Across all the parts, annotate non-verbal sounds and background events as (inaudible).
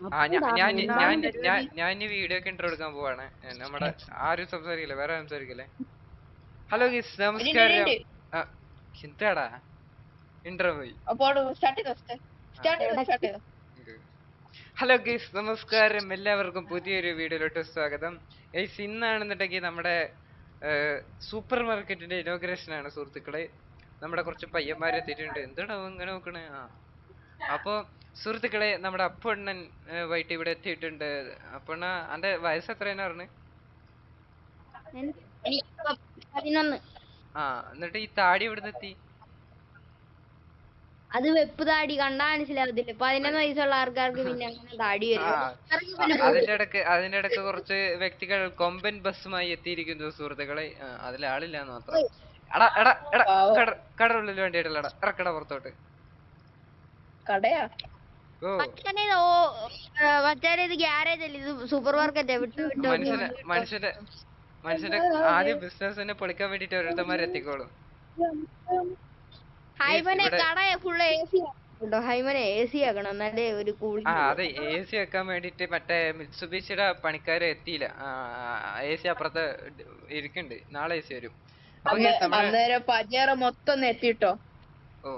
ആ ഞാൻ ഞാൻ ഞാൻ ഞാൻ ഇനി വീഡിയോ ഒക്കെ കൊടുക്കാൻ എടുക്കാൻ പോവാണ്. നമ്മുടെ ആരും സംസാരിക്കില്ല വേറെ സംസാരിക്കില്ലേ. ഹലോ ഗീസ് നമസ്കാരം. എന്താടാ ഇൻട്രോ പോയി. അപ്പോൾ ഹലോ ഗീസ് നമസ്കാരം. എല്ലാവർക്കും പുതിയൊരു വീഡിയോയിലോട്ട് സ്വാഗതം. ഗൈസ് ഇന്നാണെന്നുണ്ടെങ്കിൽ നമ്മുടെ സൂപ്പർ മാർക്കറ്റിന്റെ ഇനോഗ്രേഷൻ ആണ് സുഹൃത്തുക്കളെ. നമ്മുടെ കുറച്ച് പയ്യന്മാരെ എത്തിയിട്ടുണ്ട്. എന്താടാ അവൻ ഇങ്ങനെ നോക്കണേ? ആ. അപ്പോ സുഹൃത്തുക്കളെ നമ്മുടെ അപ്പണ്ണൻ വൈകിട്ട് ഇവിടെ എത്തിയിട്ടുണ്ട്. അപ്പണ്ണ അന്റെ വയസ്സ് എത്രയാണ് പറഞ്ഞു? ആ എന്നിട്ട് ഈ താടി എവിടുന്ന് എത്തി? അത് വെപ്പ് താടി കണ്ടാ മനസ്സിലാവത്തില്ല പതിനൊന്ന് വയസ്സുള്ള ആൾക്കാർക്ക് പിന്നെ അങ്ങനെ താടി വരും. അതിന്റെ ഇടയ്ക്ക് അതിന്റെ ഇടയ്ക്ക് കുറച്ച് വ്യക്തികൾ കൊമ്പൻ ബസ്സുമായി എത്തിയിരിക്കുന്നു സുഹൃത്തുക്കളെ. അതിൽ ആളില്ലാന്ന് മാത്രം. എടാ എടാ എടാ. കട കടറുള്ളിൽ വേണ്ടിയിട്ടല്ലടാ. ഇറക്കട പുറത്തോട്ട്. കടയാ? മച്ചാനെ ഇത് ഓ ആ, മച്ചാനെ ഇത് ഗ്യാരേജ് അല്ലേ? ഇത് സൂപ്പർ മാർക്കറ്റ് വിട്ടു വിട്ടു മനുഷ്യനെ മനുഷ്യന്റെ മനുഷ്യന്റെ ആദ്യം ബിസിനസ്സിനെ പൊളിക്കാൻ വേണ്ടിട്ട് ഓരോരുത്തന്മാർ എത്തിക്കോളും. ഹൈമനെ ഇവിടെ- കട ഫുള്ള് എ സി കേട്ടോ ഹൈമനെ എ സി ആക്കണം. എന്നാലേ ഒരു കൂളി ആ അതെ എ സി വെക്കാൻ വേണ്ടിട്ട് മറ്റേ മിത്സുബിഷിയുടെ പണിക്കാര് എത്തിയില്ല. എ സി അപ്പുറത്ത് ഇരിക്കുന്നുണ്ട്. നാളെ എ സി വരും. അപ്പൊ അന്ന് guys, നമ്മൾ അന്നേരം പജേറ മൊത്തം നെറ്റിട്ടോ ഓ.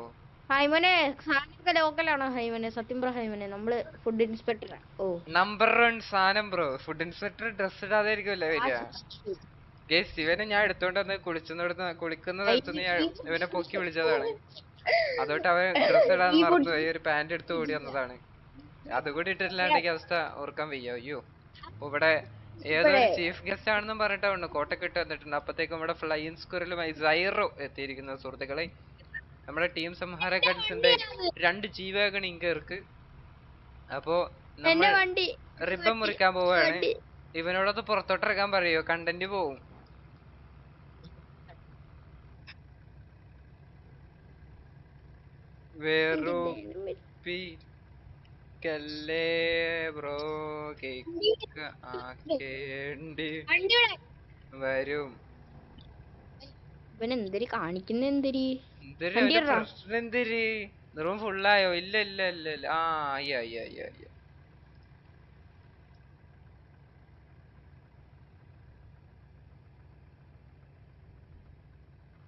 ഹൈമനെ സാധനമൊക്കെ ലോക്കലാണോ ഹൈമനെ? സത്യം പറ ഹൈമനെ. നമ്മൾ ഫുഡ് ഇൻസ്പെക്ടർ ഓ. നമ്പർ വൺ സാധനം ബ്രോ ഫുഡ് ഇൻസ്പെക്ടർ ഡ്രസ് ഇടാതായിരിക്കുമല്ലേ വരിക? ഗേസ് ഇവനെ ഞാൻ എടുത്തോണ്ട് വന്ന് കുളിച്ചുന്നിടത്ത് കുളിക്കുന്ന സ്ഥലത്തുനിന്ന് ഞാൻ ഇവനെ പൊക്കി വിളിച്ചതാണ്. അതോട്ട് അവൻ ഡ്രസ് ഇടാൻ ഈ ഒരു പാന്റ് എടുത്ത് ഓടി വന്നതാണ്. അതുകൂടി ഇട്ടിട്ടില്ലാണ്ടെങ്കിൽ അവസ്ഥ ഓർക്കാൻ വയ്യ. അയ്യോ. ഇവിടെ ഏതൊരു ചീഫ് ഗസ്റ്റ് ആണെന്നും പറഞ്ഞിട്ടാണ് കോട്ടക്കിട്ട് വന്നിട്ടുണ്ട്. അപ്പത്തേക്കും ഇവിടെ ഫ്ലൈയിൻ സ്ക്വയറിലുമായി സൈറോ എത്തിയിരിക്കുന്ന. സുഹൃത്തുക്കളെ നമ്മുടെ ടീം സംഹാര ഗൺസിന്റെ രണ്ട് ജീവകൻ ഇങ്കർക്ക് അപ്പോ നമ്മൾ റിബൺ മുറിക്കാൻ പോവാണ്. ഇവനോടൊന്ന് പുറത്തോട്ടിറക്കാൻ പറയോ? കണ്ടന്റ് പോവും. വെറുപ്പിക്കല്ലേ ബ്രോ? കേക്ക് ആക്കേണ്ടി വണ്ടിയുടെ വരും. ഇവൻ എന്തൊരു കാണിക്കുന്ന എന്തൊരു എന്തൊരു? റൂം ഫുള്ളായോ ഇല്ല ഇല്ല ഇല്ല ഇല്ല. ആ അയ്യ അയ്യ അയ്യ അയ്യ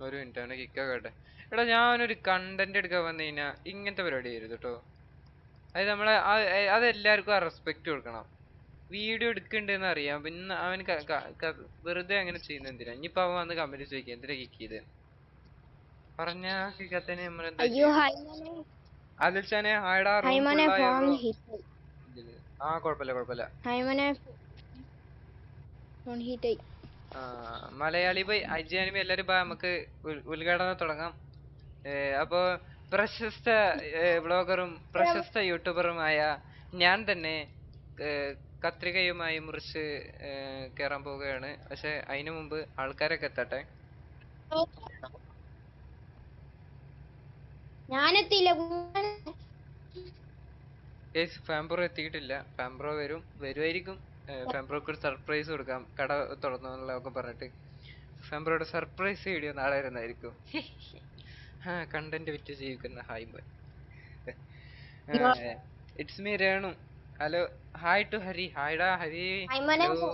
ഒരു മിനിറ്റ് അവനെ കിക്കാകട്ടെ എടാ ഞാൻ ഞാനൊരു കണ്ടന്റ് എടുക്കാൻ വന്നു കഴിഞ്ഞാ ഇങ്ങനത്തെ പരിപാടി ചെയ്യരുത് കേട്ടോ അത് നമ്മളെ ആ- ഏ- അത് എല്ലാവർക്കും ആ റെസ്പെക്ട് കൊടുക്കണം. വീഡിയോ എടുക്കണ്ടെന്ന് അറിയാം. പിന്നെ അവന് വെറുതെ അങ്ങനെ ചെയ്യുന്ന എന്തിനാ? ഇനിയിപ്പോ അവൻ വന്ന് കമന്റ് ചോദിക്കുക എന്തിനാ കിക്ക് ചെയ്ത്? പറഞ്ഞ കിക്കത്തേനെ നമ്മൾ എന്താ അയ്യോ ഹൈമനെ. ആലോചിച്ചാനെ ഹായടാ room ഹൈമനെ full ഫോൺ? ഹിറ്റ് ആ കുഴപ്പമില്ല കുഴപ്പമില്ല. ഹൈമനെ ഫോൺ ഹിറ്റ് ആ, മലയാളി ബൈ അജയാനിബി എല്ലാരും ബാ നമുക്ക് ഉദ്ഘാടനം തുടങ്ങാം. അപ്പോ പ്രശസ്ത ബ്ലോഗറും പ്രശസ്ത യൂട്യൂബറുമായ ഞാൻ തന്നെ കത്രികയുമായി മുറിച്ച് കയറാൻ കേറാൻ പോവുകയാണ്. പക്ഷെ അതിനു മുമ്പ് ആൾക്കാരൊക്കെ എത്തട്ടെ? ഞാനെത്തിയില്ല. ഫാംബ്രോ എത്തിയിട്ടില്ല. ഫാംബ്രോ വരും. വരുമായിരിക്കും ഫാംബ്രോക്ക് ഒരു സർപ്രൈസ് കൊടുക്കാം. കട തുറന്നു എന്നുള്ളതൊക്കെ പറഞ്ഞിട്ട്. ഫാംബ്രോയുടെ സർപ്രൈസ് വീഡിയോ നാളെ വരുന്നതായിരിക്കും. (laughs) ആ കണ്ടന്റ് വിറ്റ് ജീവിക്കുന്ന hi boy it's me Renu. Hello hi to Hari ഹായ്ഡാ Hari hello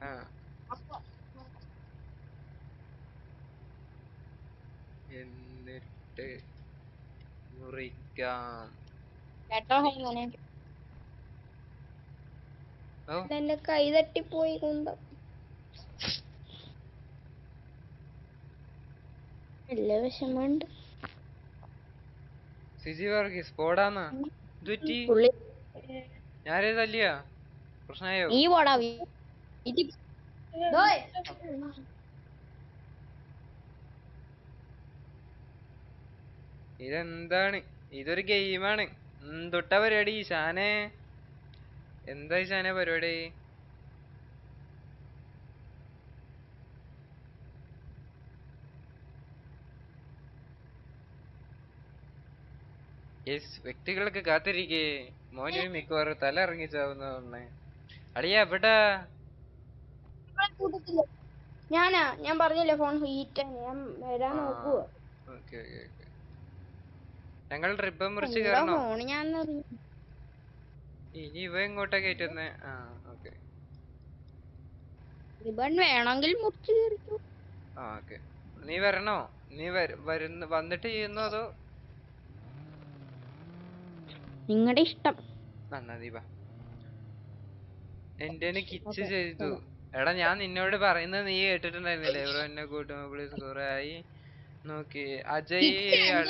ആ. എന്നിട്ട് മുറിക്കാം. എന്റെ കൈ തട്ടിപ്പോയി കുന്തം. എല്ലാ വിഷമമുണ്ട്. സിജി വർഗീസ് പോടാന്നാ ഞാനേ തല്ലിയ? പ്രശ്നായോ? നീ പോടാ വീ- ഇതി- ഡോയ്. ഇതെന്താണ്? ഇതൊരു ഗെയിമാണ്. എന്തൊട്ട പരിപാടി ഷാനെ? എന്താ ഷാനെ പരിപാടി? യെസ് വ്യക്തികളൊക്കെ കാത്തിരിക്കേ. മോന് മിക്കവാറും തല ഇറങ്ങി ചാവുന്ന അളിയ എവിടാ? ഞാനാ ഞാൻ പറഞ്ഞില്ലേ ഫോൺ ഹീറ്റ് ഞാൻ വരാൻ. നോക്കുവോ. Okay okay okay. ഞങ്ങൾ റിബൺ മുറിച്ച് കേറണോ? കയറണോ ഇനി ഇവ എങ്ങോട്ടാ കയറ്റുന്നേ? ആ ഓക്കെ. റിബൺ വേണമെങ്കിൽ മുറിച്ച് കയറിക്കോ ആ ഓക്കെ. നീ വരണോ? നീ വര- വരുന്ന വന്നിട്ട് ചെയ്യുന്നോ അതോ? നിങ്ങളുടെ ഇഷ്ടം. നന്നാ ദീപ എന്റെ കിച്ച് ചെയ്തു. എടാ ഞാൻ നിന്നോട് പറയുന്നത് നീ കേട്ടിട്ടുണ്ടായിരുന്നില്ലേ? ബ്രോ എന്നെ കൂട്ടുമ്പോ പ്ലീസ് കുറെ ആയി. നോക്കി അജയ് ആൾ.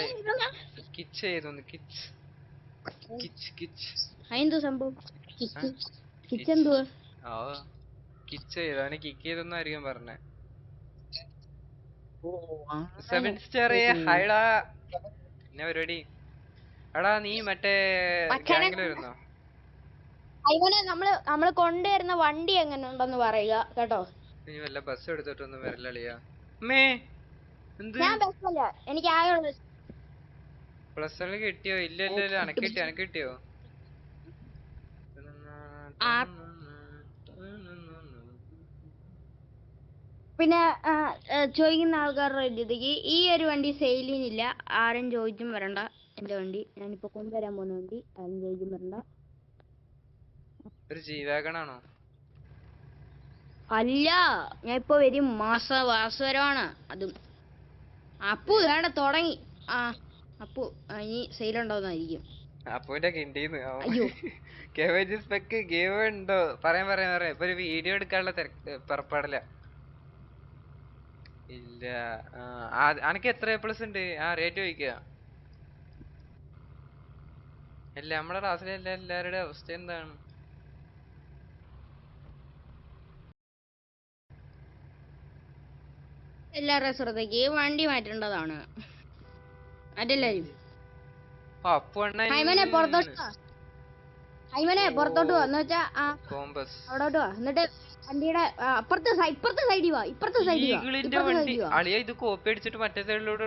കിച്ച് ചെയ്തു കിച്ച്. കിച്ച് കിച്ച്. അതെന്തോ സംഭവം? കിച്ച്. എന്തുവാ? ആ കിച്ച് ചെയ്തു? അവനെ കിക്ക് ചെയ്തൊന്നും ആയിരിക്കും പറഞ്ഞേ. സെവൻ സ്റ്റാർ ഹൈഡാ പിന്നെ പരിപാടി? എടാ നീ മറ്റേ വരുന്നോ? അയ്മനെ നമ്മൾ നമ്മൾ കൊണ്ടുവരുന്ന വണ്ടി എങ്ങനെ ഉണ്ടെന്ന് പറയുക കേട്ടോ? നീ വല്ല ബസ് എടുത്തിട്ടൊന്നും വരില്ലളിയാ മേ ഞാൻ ബസ്സല്ല എനിക്ക് ആകെ ഉള്ളത് പ്ലസ് വണ്ണിൽ കിട്ടിയോ? ഇല്ല ഇല്ല ഇല്ല. അനക്ക് കിട്ടിയോ? അനക്ക് കിട്ടിയോ? പിന്നെ ചോദിക്കുന്ന ആൾക്കാരുടെ രീതിക്ക് ഈ ഒരു വണ്ടി സെയിലിനില്ല ആരും ചോദിച്ചും വരണ്ട. എന്റെ വണ്ടി. ഞാനിപ്പോ കൊണ്ടുവരാൻ പോകുന്ന വണ്ടി. ആരും ചോദിച്ചും വരണ്ട. ഒരു ജീവാഗണാണോ അല്ല. ഞാൻ ഇപ്പൊ വരും. മാസ വാസവരമാണ് അതും അപ്പു ഇതാണ് തുടങ്ങി. ആ അപ്പു ഇനി സെയിൽ ഉണ്ടോന്നായിരിക്കും. അപ്പോന്റെ കിണ്ടീന്ന് അയ്യോ. കെവജി സ്പെക്ക് ഗെയിം ഉണ്ടോ? പറയാൻ പറയാൻ പറയാം. ഇപ്പൊ ഒരു വീഡിയോ എടുക്കാനുള്ള തിരക്ക് പുറപ്പാടില്ല. ഇല്ല അനക്ക് എത്ര പ്ലസ് ഉണ്ട്? ആ റേറ്റ് ചോദിക്കുക അല്ല നമ്മളെ ക്ലാസ്സിലെ എല്ലാ എല്ലാവരുടെ അവസ്ഥ എന്താണ്? എല്ലാവരുടെയും ശ്രദ്ധയ്ക്ക് വണ്ടി മാറ്റേണ്ടതാണ്. അതെല്ലാരും ഹൈമനെ പുറത്തോട്ട് ഹൈമനെ പുറത്തോട്ട് വാ. എന്ന് വെച്ചാ അവിടോട്ട് വാ. എന്നിട്ട് വണ്ടിയുടെ അപ്പുറത്തെ ഇപ്പുറത്തെ സൈഡിൽ വാ. ഇപ്പുറത്തെ സൈഡിൽ ഈഗിളിന്റെ വണ്ടി അളിയ ഇത് കോപ്പി അടിച്ചിട്ട് മറ്റേ സൈഡിലൂടെ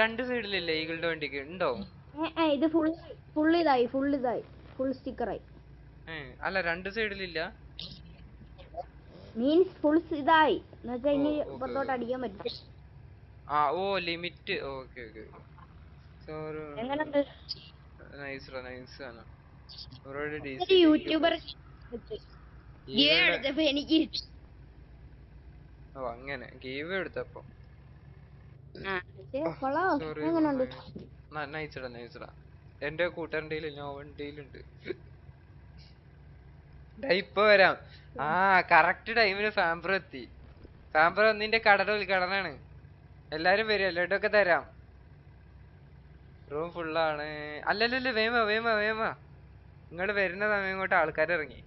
രണ്ട് സൈഡിലല്ലേ ഈഗിളിന്റെ വണ്ടിക്ക്? ഉണ്ടോ? ഇത് ഫുൾ ഫുൾ ഇതായി ഫുൾ ഇതായി. ഫുൾ സ്റ്റിക്കറായി അല്ല രണ്ട് സൈഡിലില്ല. മീൻസ് ഫുൾ ഇതായി. എന്ന് വെച്ചാ ഇനി പുറത്തോട്ട്. അടിക്കാൻ പറ്റും ആ ഓ ലിമിറ്റ് ഓക്കെ ഓക്കെ സോറി എങ്ങനെയുണ്ട്? നൈസ് നൈസ് ആണ്. ഒരു യൂട്യൂബർ ഗെയിം എടുത്തപ്പോ എനിക്ക് ഓ അങ്ങനെ. ഗീവ് എടുത്തപ്പോ. നൈസടാ നൈസടാ എന്റെ കൂട്ടുകാരന്റെ നോവന്റെയിലുണ്ട് ഇപ്പൊ വരാം. ആ കറക്റ്റ് ടൈമിൽ ഫാംബ്രോ എത്തി. സാംബ്ര നിന്റെ കടയുടെ ഉദ്ഘാടനാണ്. എല്ലാരും വരും ഒക്കെ തരാം. റൂം ഫുള്ളാണ് അല്ലല്ലല്ല വേമ വേമ വേമ ഇങ്ങോട്ട് വരുന്ന സമയം ഇങ്ങോട്ട് ആൾക്കാർ ഇറങ്ങി.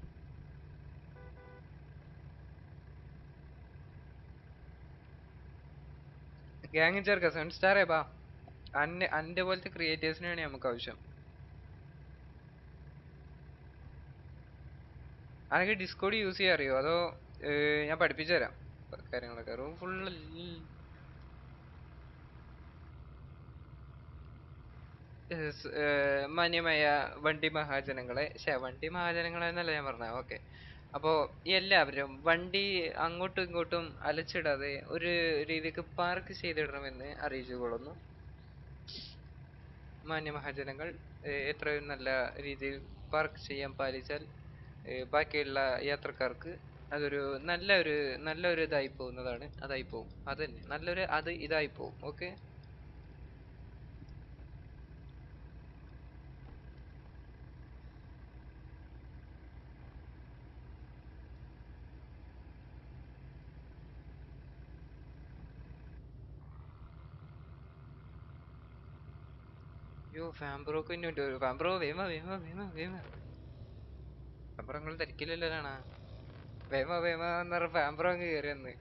ഗ്യാങ് ചേർക്ക സെവൻ സ്റ്റാറേ ബാ. അന്റെ അന്റെ പോലത്തെ ക്രിയേറ്റേഴ്സിനാണ് നമുക്ക് ആവശ്യം. അനക്ക് ഡിസ്കോഡ് യൂസ് ചെയ്യാൻ അറിയോ? അതോ ഞാൻ പഠിപ്പിച്ചു തരാം കാര്യങ്ങളൊക്കെ. റൂം ഫുൾ മാന്യമായ വണ്ടി മഹാജനങ്ങളെ. ശേ വണ്ടി മഹാജനങ്ങളെ എന്നല്ല ഞാൻ പറഞ്ഞ. ഓക്കെ. അപ്പോൾ എല്ലാവരും വണ്ടി അങ്ങോട്ടും ഇങ്ങോട്ടും അലച്ചിടാതെ ഒരു രീതിക്ക് പാർക്ക് ചെയ്തിടണമെന്ന് അറിയിച്ചുകൊള്ളുന്നു മാന്യ മഹാജനങ്ങൾ എത്രയും നല്ല രീതിയിൽ പാർക്ക് ചെയ്യാൻ പാലിച്ചാൽ ബാക്കിയുള്ള യാത്രക്കാർക്ക് അതൊരു നല്ല ഒരു നല്ല ഒരു ഇതായി പോകുന്നതാണ്. അതായി പോകും. അതന്നെ. നല്ലൊരു അത് ഇതായി പോകും. ഓക്കെ? അയ്യോ ഫാംബ്രോക്ക് ഇന്നുണ്ട് ഫാംബ്രോ വേമ വേമ വേമ വേമ. ഫാംബ്രോ നിങ്ങൾ തിരക്കില്ലല്ലോണ വേമ വേമ എന്ന് പറഞ്ഞ ഫാംബ്രോ അങ്ങ് കയറി വന്ന്.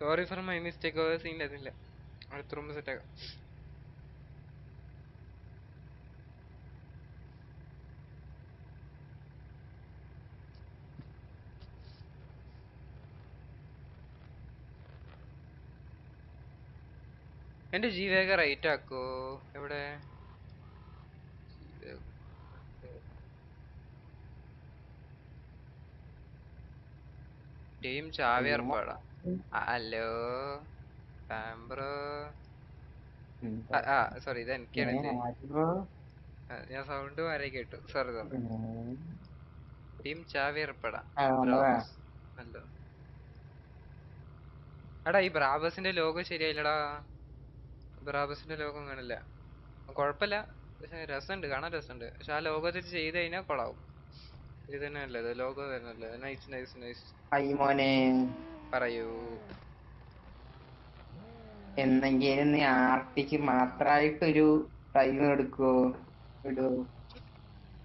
Sorry for my mistake scene അതില്ല അടുത്ത റൂം സെറ്റ് ആക്കാം. എന്റെ ജീവേഗ റൈറ്റ് ആക്കോ? എവിടെ? ടീം ചാവിയർപ്പാടാ ഹലോ? ബ്രോ ആ സോറി ഇത് എനിക്കാണ് ഞാൻ സൗണ്ട് വരെ കേട്ടു. സോറി സോറി ടീം ചാവിയർപ്പടാ ഹലോ എടാ ഈ ബ്രാബസിന്റെ ലോഗോ ശരിയായില്ലടാ. ബ്രാബസിന്റെ ലോകം കാണില്ല. കുഴപ്പമില്ല. പക്ഷെ രസമുണ്ട്. കാണാൻ രസമുണ്ട്. പക്ഷെ ആ ലോഗോ തെറ്റ് ചെയ്ത് കഴിഞ്ഞാൽ കൊളാവും ഇത് തന്നെ നല്ലത്. ലോഗോ വരുന്നല്ലേ നൈസ് നൈസ് നൈസ് മോനെ. പറയൂ. എന്നെങ്കിലും നീ ആർട്ടിക്ക് മാത്രായിട്ടൊരു ടൈം എടുക്കോ ഇടൂ.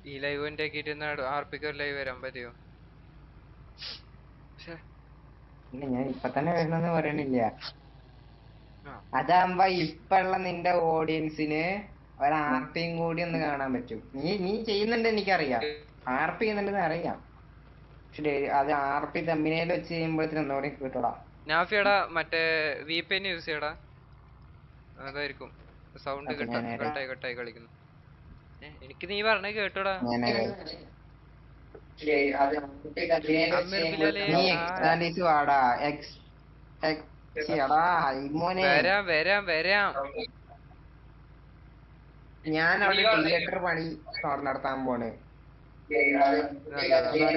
ഈ ലൈവ് എന്റെ ആക്കിയിട്ട് ആർപ്പിക്ക് ഒരു ലൈവ് വരാൻ പറ്റുമോ ഞാൻ ഇപ്പൊ തന്നെ വരണമെന്ന് പറയണില്ല. അതാകുമ്പോ ഇപ്പള്ള നിന്റെ ഓഡിയൻസിന് ഒരു ആർട്ടിയും കൂടി ഒന്ന് കാണാൻ പറ്റും. നീ നീ ചെയ്യുന്നുണ്ട് എനിക്കറിയാം. ആർപി ചെയ്യുന്നുണ്ടെന്ന് അറിയാം പക്ഷെ അത് ആർപി തമ്മിനേൽ വെച്ച് ചെയ്യുമ്പോഴത്തേനും ഒന്നുകൂടി കിട്ടൂടാ. നാഫിയടാ മറ്റേ വി പി എൻ യൂസ് ചെയ്യടാ. അതായിരിക്കും. സൗണ്ട് കട്ടായി കട്ടായി കളിക്കുന്നു. എനിക്ക് നീ പറഞ്ഞ കേട്ടോടാ. തമ്മിലേൽ അമീർ ബിലാലെ, നീ വാടാ. എക്സ് വരാം വരാം വരാം. ഞാൻ അവിടെ തിയേറ്റർ പണി നടത്താൻ പോണ്.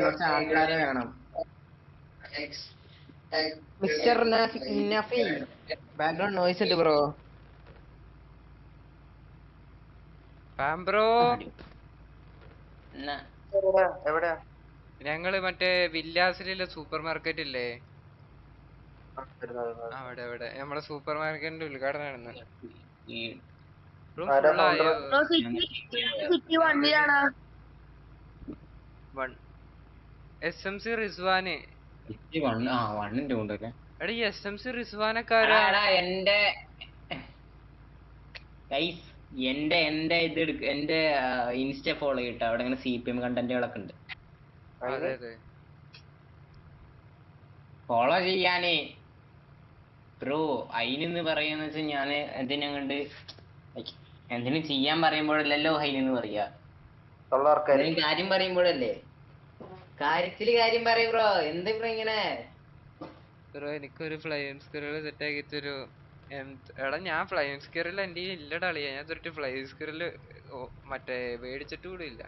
കുറച്ച് ആൾക്കാരെ വേണം. മിസ്റ്റർ നഫി ബാക്ക്ഗ്രൗണ്ട് നോയ്സ് ഉണ്ട് ബ്രോ. ബ്രോ. എവിടെയാ? ഞങ്ങൾ മറ്റേ വില്ലാസിലുള്ള സൂപ്പർ മാർക്കറ്റ് ഇല്ലേ? അവിടെ അവിടെ. നമ്മുടെ സൂപ്പർ മാർക്കറ്റിന്റെ ഉദ്ഘാടനം എസ് എം സി റിസ്വാന്. എടാ ഈ എസ് എം സി റിസ്വാനക്കാരാ. എന്റെ എന്റെ എന്റെ ഇത് എടുക്ക എന്റെ ഇൻസ്റ്റ ഫോളോ ചെയ്തിട്ട് അവിടെ ഇങ്ങനെ സി പി എം കണ്ടന്റുകളൊക്കെ ഉണ്ട്. അതെ അതെ. ഫോളോ ചെയ്യാനേ. ബ്രോ അയിനെന്ന് പറയാന്ന് വെച്ചാൽ ഞാൻ എന്തിനാ കണ്ട് എന്തിനും ചെയ്യാൻ പറയുമ്പോഴല്ലല്ലോ ഹൈനെന്ന് പറയാ. കാര്യം പറയുമ്പോഴല്ലേ? കാര്യത്തിൽ കാര്യം പറയും ബ്രോ എന്ത് ബ്രോ ഇങ്ങനെ? ബ്രോ എനിക്കൊരു ഫ്ലൈം സ്ക്രീനിൽ സെറ്റ് ആക്കിയിട്ടൊരു എടാ ഞാൻ ഫ്ലൈം സ്ക്രീനിൽ എന്റെ ഇല്ലടാ അളിയാ. ഞാൻ തൊട്ട് ഫ്ലൈം സ്ക്രീനിൽ മറ്റേ മേടിച്ചിട്ട് കൂടി ഇല്ല.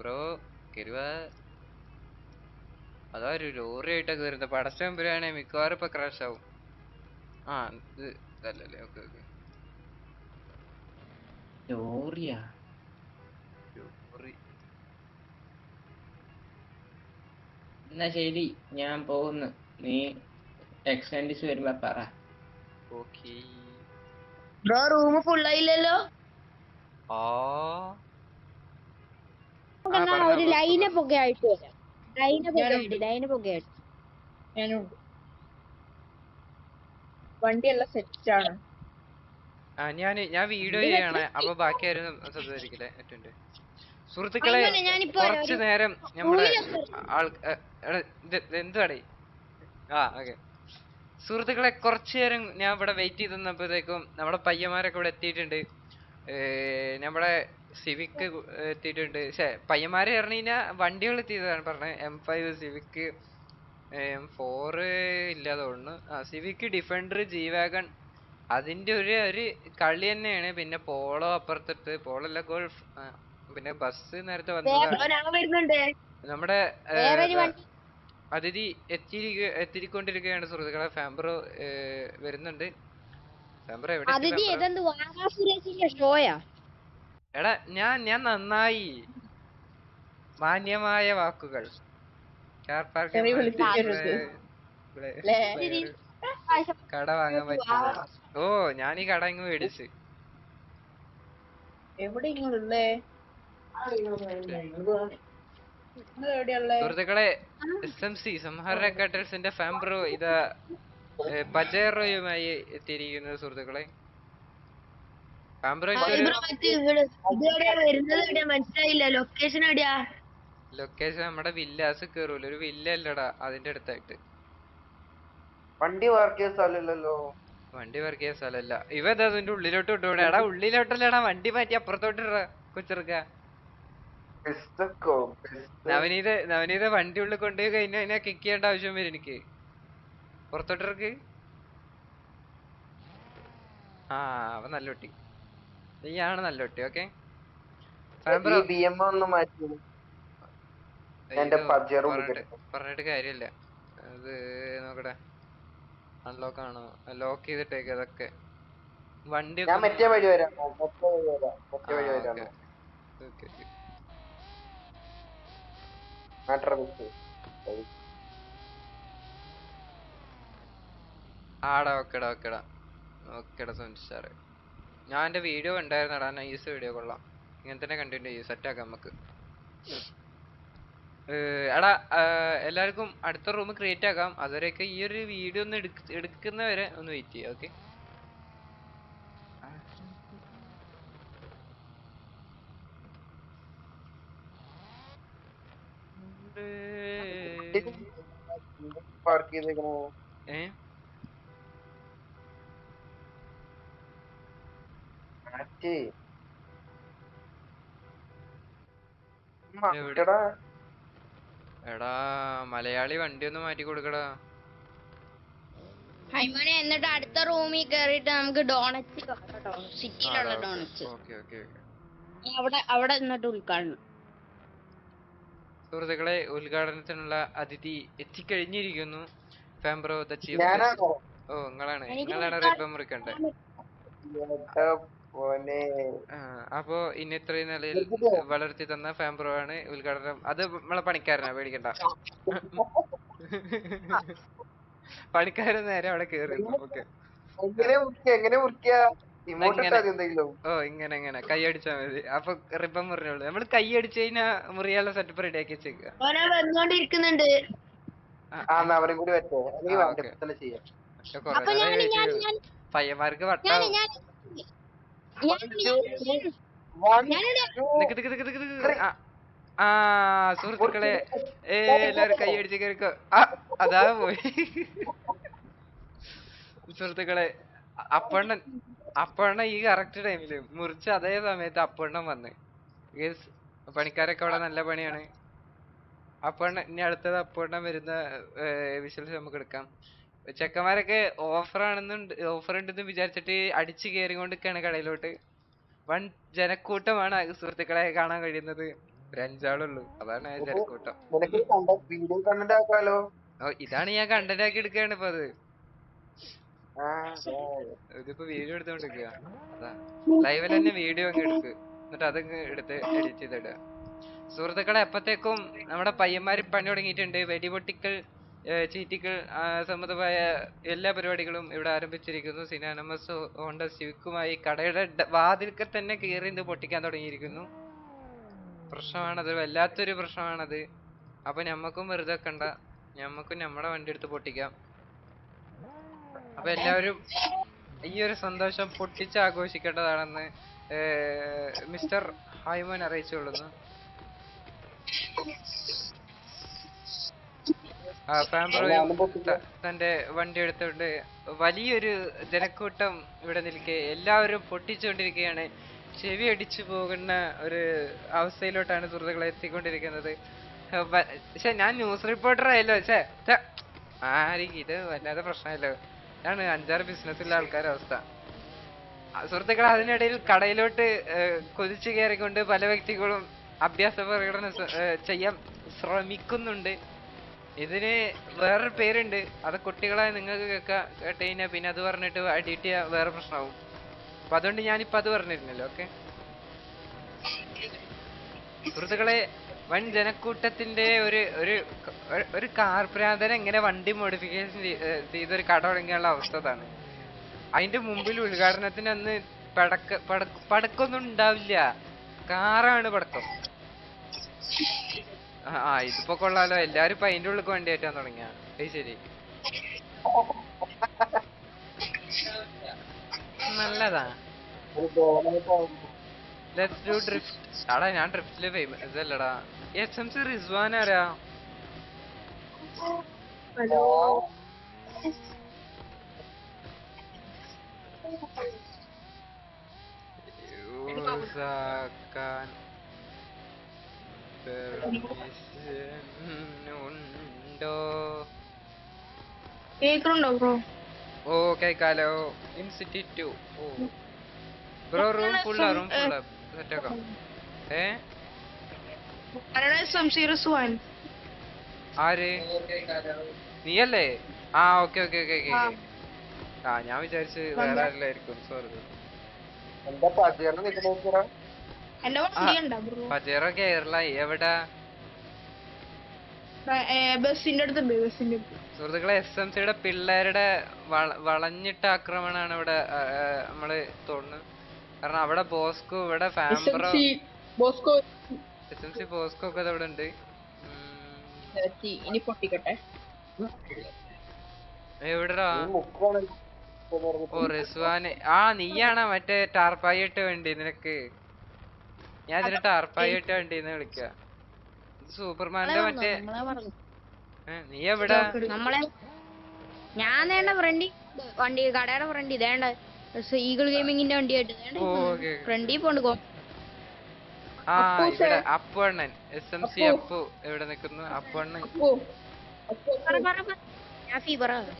ബ്രോ കരുവാ അതാ ഒരു ലോറി ആയിട്ടൊക്കെ വരുന്നത് പടച്ചം വരികയാണെങ്കിൽ മിക്കവാറും ഇപ്പൊ ക്രാഷ് ആവും. ആ ഇത് ഇതല്ലേ ഓക്കെ ഓക്കെ. ലോറിയാ? ലോറി. എന്നാ ശരി ഞാൻ പോകുന്നു. നീ എക്സ്റ്റൻഡിസ് വരുമ്പോ പറ. ഓക്കേ. ബ്രോ റൂം ഫുള്ളായില്ലല്ലോ ആ. ഒരു ലൈനപ്പ് ഒക്കെ ആയിട്ട് വരാം. ആയിട്ട് ലൈനപ്പ് ഒക്കെ ആയിട്ട് ഞാനുണ്ട് വണ്ടിയെല്ലാം സെറ്റ് ആണ് ആ ഞാൻ ഞാൻ വീഡിയോ ചെയ്യണേ. അപ്പൊ ബാക്കി ആരും സംസാരിക്കില്ലേ ഏറ്റവും സുഹൃത്തുക്കളെ കുറച്ചു നേരം നമ്മുടെ എന്തുവാടേ ആ ഓക്കെ. സുഹൃത്തുക്കളെ കുറച്ചു നേരം ഞാൻ ഇവിടെ വെയിറ്റ് ചെയ്ത് നിന്നപ്പോഴത്തേക്കും നമ്മുടെ പയ്യന്മാരൊക്കെ ഇവിടെ എത്തിയിട്ടുണ്ട്. നമ്മുടെ സിവിക്ക് എത്തിയിട്ടുണ്ട്. പക്ഷേ പയ്യന്മാര് പറഞ്ഞു കഴിഞ്ഞാൽ വണ്ടികൾ എത്തിയതാണ് പറഞ്ഞത് M five Civic M four ഇല്ലാതെ തോന്നുന്നു. ആ സിവിക് ഡിഫൻഡർ ജി വാഗൺ അതിന്റെ ഒരു ഒരു കളി തന്നെയാണ്. പിന്നെ പോളോ അപ്പുറത്തിട്ട്. പോളോ അല്ല ഗോൾഫ് പിന്നെ ബസ് നേരത്തെ വന്നതാണ്. വരുന്നുണ്ട്. നമ്മുടെ അതിഥി എത്തിയിരിക്കുക എത്തിക്കൊണ്ടിരിക്കുകയാണ് സുഹൃത്തുക്കളെ. ഫാംബ്രോ വരുന്നുണ്ട്. ഫാംബ്രോ എവിടെ എടാ ഞാൻ ഞാൻ നന്നായി. മാന്യമായ വാക്കുകൾ. കാർ പാർക്കിംഗ് കട വാങ്ങാൻ പറ്റില്ല. ഓ ഞാൻ ഈ കട ഇങ്ങ് മേടിച്ച്. സുഹൃത്തുക്കളെ എസ് എം സി സംഹാര കട്ടൽസിന്റെ ഫാംബ്രോ ഇത് പജേറോയുമായി എത്തിയിരിക്കുന്നത് സുഹൃത്തുക്കളെ ഫാംബ്രോ ഒരു ബ്രോ മറ്റേ ഇവിടെ ഇതെവിടെയാ വരുന്നത് എവിടെയാ മനസ്സിലായില്ല. ലൊക്കേഷൻ എവിടെയാ? ലൊക്കേഷൻ നമ്മുടെ വില്ലാസ് കേറൂല. ഒരു വില്ല അല്ലടാ അതിന്റെ അടുത്തായിട്ട്. വണ്ടി പാർക്ക് ചെയ്ത സ്ഥലമില്ലല്ലോ. വണ്ടി വർക്ക് ചെയ്യാൻ സ്ഥലമല്ല. ഇവ ഇതാ അതിന്റെ ഉള്ളിലോട്ട് ഇട്ടോടെ എടാ ഉള്ളിലോട്ടല്ലടാ. വണ്ടി മാറ്റി അപ്പുറത്തോട്ട് ഇട കൊച്ചിറക്ക നവനീത നവനീത വണ്ടി ഉള്ളിൽ കൊണ്ടുപോയി കഴിഞ്ഞാൽ അതിനെ കിക്ക് ചെയ്യേണ്ട ആവശ്യം വരും എനിക്ക്. പുറത്തോട്ടിറക്ക്. ആ അവൻ നല്ല നീയാണ് നല്ല കുട്ടി ഓക്കെ. പറഞ്ഞിട്ട് കാര്യമില്ല. അത് നോക്കട്ടെ. അൺലോക്ക് ആണോ? ലോക്ക് ചെയ്തിട്ടേക്ക് അതൊക്കെ. വണ്ടി ഞാൻ മറ്റേ വഴി വരാം. മറ്റേ വഴി വരാം. മറ്റേ വഴി വരാം മാറ്റർ ആടാ ഓക്കെടാ ഓക്കെടാ. ഓക്കെടാ സുനിൽ സാറ്. ഞാൻ എന്റെ വീഡിയോ ഉണ്ടായിരുന്നടാ നൈസ് വീഡിയോ കൊള്ളാം. ഇങ്ങനെ തന്നെ കണ്ടിന്യൂ ചെയ്യും സെറ്റാക്കാം നമുക്ക്. എടാ എല്ലാവർക്കും അടുത്ത റൂം ക്രിയേറ്റ് ആക്കാം. അതുവരെയൊക്കെ ഈ ഒരു വീഡിയോ ഒന്ന് എടുക്ക- എടുക്കുന്നവരെ ഒന്ന് വെയിറ്റ് ചെയ്യാം ഓക്കെ പാർക്ക് ചെയ്തേക്കണോ ഏ? എടാ മലയാളി വണ്ടി ഒന്ന് മാറ്റി കൊടുക്കടാ. ഹൈമോനെ എന്നിട്ട് അടുത്ത റൂമിൽ കയറിയിട്ട് നമുക്ക് ഡോണറ്റ്സ് സിറ്റിയിലുള്ള ഡോണറ്റ്സ്. Okay okay okay. അവിടെ അവിടെ എന്നിട്ട് ഉദ്ഘാടനം. സുഹൃത്തുക്കളെ ഉദ്ഘാടനത്തിനുള്ള അതിഥി എത്തിക്കഴിഞ്ഞിരിക്കുന്നു. ഫാംബ്രോ ദ ചീഫ് ഓ നിങ്ങളാണ്. നിങ്ങളാണ് റിപ്പം മുറിക്കണ്ടേ അപ്പോ ഇനി ഇത്രയും നിലയിൽ വളർത്തി തന്ന ഫാംബ്രോ ആണ് ഉദ്ഘാടനം. അത് നമ്മളെ പണിക്കാരനാ പേടിക്കണ്ട. (laughs) പണിക്കാരൻ നേരെ അവിടെ കേറി. ഓ ഇങ്ങനെ ഇങ്ങനെ. കൈ അടിച്ചാ മതി. അപ്പൊ റിബൺ മുറിഞ്ഞോളൂ നമ്മൾ കൈ അടിച്ചു കഴിഞ്ഞാ മുറിയാനുള്ള സെറ്റപ്പ് റെഡി ആക്കി വെച്ചേക്കുക ഓനെ വന്നോണ്ടിരിക്കുന്നുണ്ട്. ആ എന്നാ അവരും കൂടി പറ്റേ നീ ആ, വാ ഓക്കേ. തന്നെ ചെയ്യാം. പക്ഷെ കൊറേ അപ്പൊ ഞാൻ നേരം ഞാൻ ചോദിച്ചു. ഞാൻ പയ്യന്മാർക്ക് ഞാൻ ആ, ആ സുഹൃത്തുക്കളെ ഏ എല്ലാരും കൈ അടിച്ച് കേറിക്കോ അതാ പോയി. സുഹൃത്തുക്കളെ അപ്പണ്ണൻ അപ്പണ്ണ ഈ കറക്റ്റ് ടൈമിൽ മുറിച്ച അതേ സമയത്ത് അപ്പണ്ണൻ വന്ന്. പണിക്കാരൊക്കെ അവിടെ നല്ല പണിയാണ്. അപ്പണ്ണ ഇനി അടുത്തത് അപ്പണ്ണൻ വരുന്ന വിഷ്വൽസ് നമുക്ക് എടുക്കാം. ചെക്കന്മാരൊക്കെ ഓഫർ ആണെന്നുണ്ട് ഓഫർ ഉണ്ടെന്ന് വിചാരിച്ചിട്ട് അടിച്ചു കയറിക്കൊണ്ടിരിക്കുകയാണ് കടയിലോട്ട്. വൻ ജനക്കൂട്ടമാണ് സുഹൃത്തുക്കളെ കാണാൻ കഴിയുന്നത്. ഒരു അഞ്ചാളുള്ളൂ. അതാണ് ആ ജനക്കൂട്ടം. ഇതാണ് ഞാൻ കണ്ടന്റ് ആക്കി എടുക്കുകയാണ് ഇപ്പൊ അത്. ഇതിപ്പോ വീഡിയോ എടുത്തോണ്ടിരിക്കുക അതാ. ലൈവിൽ തന്നെ വീഡിയോ അങ്ങ് എടുക്ക്. എന്നിട്ട് അതങ്ങ് എടുത്ത് എഡിറ്റ് ചെയ്തിടുക സുഹൃത്തുക്കളെ എപ്പത്തേക്കും നമ്മുടെ പയ്യന്മാര് പണി തുടങ്ങിയിട്ടുണ്ട്. വെടിപൊട്ടിക്കൽ ഏർ ചീറ്റിക്കൽ സംബന്ധമായ എല്ലാ പരിപാടികളും ഇവിടെ ആരംഭിച്ചിരിക്കുന്നു. സിനാനമസ് ഹോണ്ട സിവിക്കുമായി കടയുടെ വാതിൽക്കൽ തന്നെ കയറി ഇത് പൊട്ടിക്കാൻ തുടങ്ങിയിരിക്കുന്നു. പ്രശ്നമാണത് വല്ലാത്തൊരു പ്രശ്നമാണത്. അപ്പൊ ഞമ്മക്കും വെറുതെ വെക്കണ്ട. ഞമ്മക്കും നമ്മുടെ വണ്ടി എടുത്ത് പൊട്ടിക്കാം. അപ്പൊ എല്ലാവരും ഈ ഒരു സന്തോഷം പൊട്ടിച്ച് ആഘോഷിക്കേണ്ടതാണെന്ന് മിസ്റ്റർ ഹൈമോൻ ഫാംബ്രോയും ത- തന്റെ വണ്ടി എടുത്തുകൊണ്ട് വലിയൊരു ജനക്കൂട്ടം ഇവിടെ നിൽക്കെ എല്ലാവരും പൊട്ടിച്ചുകൊണ്ടിരിക്കുകയാണ്. ചെവി അടിച്ചു പോകുന്ന ഒരു അവസ്ഥയിലോട്ടാണ് സുഹൃത്തുക്കളെ എത്തിക്കൊണ്ടിരിക്കുന്നത്. പക്ഷെ ഞാൻ ന്യൂസ് റിപ്പോർട്ടർ ആയല്ലോ പക്ഷേ ഛെ, ആരിക്ക് ഇത് വല്ലാതെ പ്രശ്നമല്ലോ. ഞാൻ അഞ്ചാറ് ബിസിനസ്സുള്ള ആൾക്കാരുടെ അവസ്ഥ. സുഹൃത്തുക്കൾ അതിനിടയിൽ കടയിലോട്ട് കൊതിച്ചു കയറിക്കൊണ്ട് പല വ്യക്തികളും അഭ്യാസ പ്രകടനം ചെയ്യാൻ ശ്രമിക്കുന്നുണ്ട്. ഇതിന് വേറൊരു പേരുണ്ട്. അത് കുട്ടികളായ നിങ്ങൾക്ക് കേൾക്കാം കേട്ട് കഴിഞ്ഞാൽ പിന്നെ അത് പറഞ്ഞിട്ട് അഡിറ്റ് വേറെ പ്രശ്നമാവും അപ്പൊ അതുകൊണ്ട് ഞാനിപ്പോ അത് പറഞ്ഞിരുന്നല്ലോ ഓക്കെ സുഹൃത്തുക്കളെ വൻ ജനക്കൂട്ടത്തിന്റെ ഒരു ഒരു കാർ പ്രാന്തൻ എങ്ങനെ വണ്ടി മോഡിഫിക്കേഷൻ ചെയ്തൊരു കട തുടങ്ങിയുള്ള അവസ്ഥ അതാണ്. അതിന്റെ മുമ്പിൽ ഉദ്ഘാടനത്തിന് അന്ന് പടക്ക പടക്കൊന്നും ഉണ്ടാവില്ല. കാറാണ് പടക്കം. ആ ഇതിപ്പോ കൊള്ളാലോ. എല്ലാരും ഇപ്പൊ അതിന്റെ ഉള്ളിൽ വണ്ടി കയറ്റാൻ തുടങ്ങിയ. ശരി. നല്ലതാ. ലെറ്റ്സ് ഡു ഡ്രിഫ്റ്റ് ആടാ ഞാൻ ഡ്രിഫ്റ്റിൽ ഫേമസ് അല്ലടാ എസ് എം സി റിസ്വാൻ ആരാ? ഹലോ? ഉണ്ടോ കേക്കുന്നുണ്ടോ ബ്രോ ഓ കേക്കാലോ ഇൻ സിറ്റി ടു ഓ. ബ്രോ റൂം ഫുള്ളാ റൂം ഫുള്ള സെറ്റ് ആക്കാം ഏ? സം സീരിയസ് വൺ ആര്? നീയല്ലേ? ആ ഓക്കെ ഓക്കെ ഓക്കെ ഓക്കെ ആ ഞാൻ വിചാരിച്ചു വേറെ ആരില്ലായിരിക്കും. സോറി എന്താ പതിയെണ്ണം നിൽക്കണ പജേറ കേരള എവിടാ? സുഹൃത്തുക്കളെ എസ് എം സിയുടെ പിള്ളേരുടെ വള- വളഞ്ഞിട്ട ആക്രമണമാണ് ഇവിടെ നമ്മൾ തോന്നുന്നത് കാരണം അവിടെ ബോസ്കോ ഇവിടെ ഫാംബ്രോ Bosco S M C Bosco ഒക്കെ ഇവിടെ ഉണ്ട്. ഇനി പൊട്ടിക്കട്ടെ. എവിടെടാ? ഓ റിസ്വാന്. ആ നീയാണോ മറ്റേ ടാർപ്പായിട്ട് വേണ്ടി നിനക്ക്. ഞാൻ ഇതിന് ടാർപ്പായി വണ്ടിന്ന് വിളിക്ക സൂപ്പർമാന്റെ മറ്റേ നീ എവിടെ? നമ്മളെ ഞാൻ വേണ്ട ഫ്രണ്ടി വണ്ടി കടയുടെ ഫ്രണ്ട് ഇതേണ്ട ഈഗിൾ ഗെയിമിങ്ങിന്റെ വണ്ടിയായിട്ട് ഫ്രണ്ടി പോണ്ട് ആ ഇവിടെ അപ്പു അണ്ണൻ. S M C Appu. എവിടെ നിക്കുന്നു? അപ്പു അണ്ണൻ. ഞാൻ ഫീ പറ.